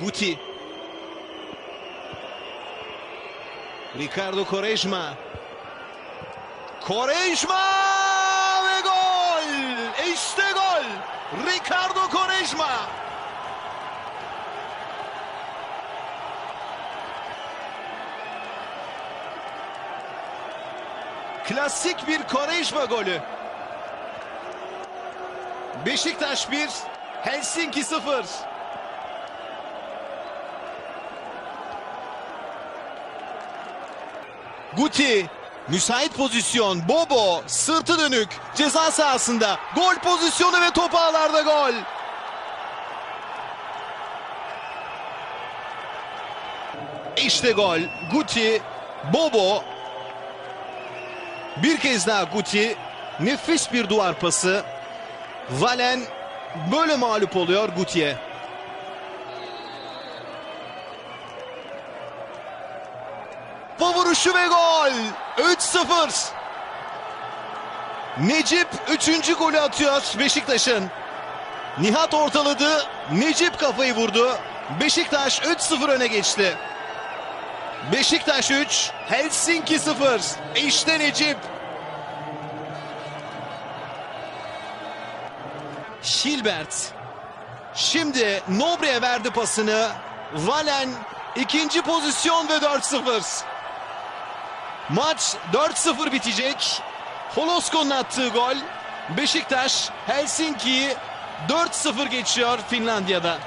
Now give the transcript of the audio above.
Guti. Ricardo Quaresma. Quaresma ve gol! İşte gol! Ricardo Quaresma. Klasik bir Quaresma golü. Beşiktaş 1, Helsinki 0. Guti müsait pozisyon Bobo sırtı dönük ceza sahasında. Gol pozisyonu ve top ağlarda gol. İşte gol. Guti Bobo. Bir kez daha Guti. Nefis bir duvar pası. Valen böyle mağlup oluyor Guti'ye. Vuruşu ve gol. 3-0. Necip 3. golü atıyor Beşiktaş'ın. Nihat ortaladı. Necip kafayı vurdu. Beşiktaş 3-0 öne geçti. Beşiktaş 3, Helsinki 0. İşte Necip. Şilbert. Şimdi Nobre'ye verdi pasını. Valen ikinci pozisyon ve 4-0. Maç 4-0 bitecek. Holosko'nun attığı gol. Beşiktaş Helsinki'yi 4-0 geçiyor Finlandiya'da.